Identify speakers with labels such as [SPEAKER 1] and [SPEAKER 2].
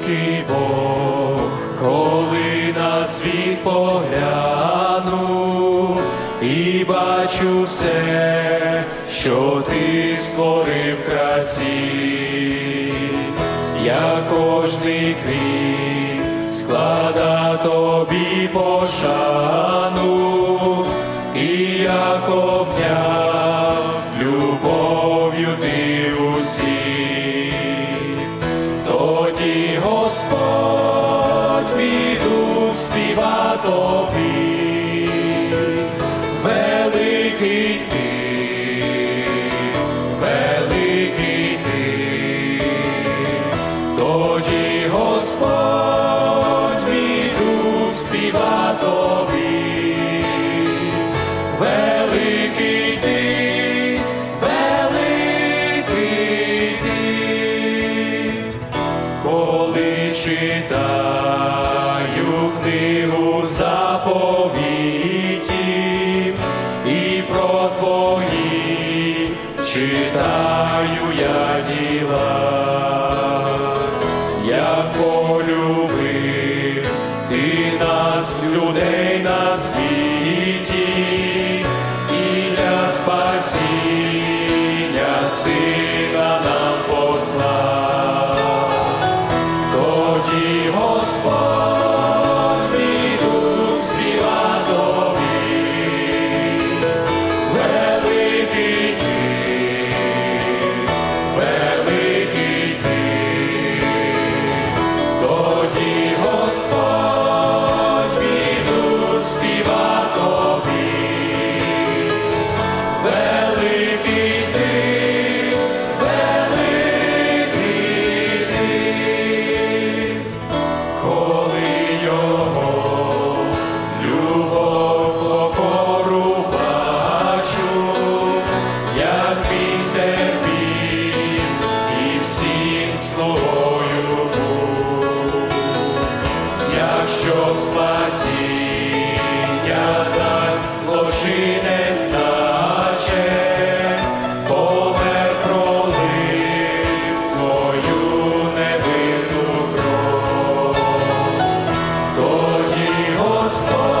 [SPEAKER 1] великий Бог, коли на світ погляну і бачу все, що ти створив красі, я кожний квіт склада тобі пошану, і як обняв Господь мій дух тобі, великий ти, великий ти. Коли читаю книгу заповітів і про твої читаю я Lord. щоб спасіння так злочинець наче, пролив свою невинну. Тоді Господь.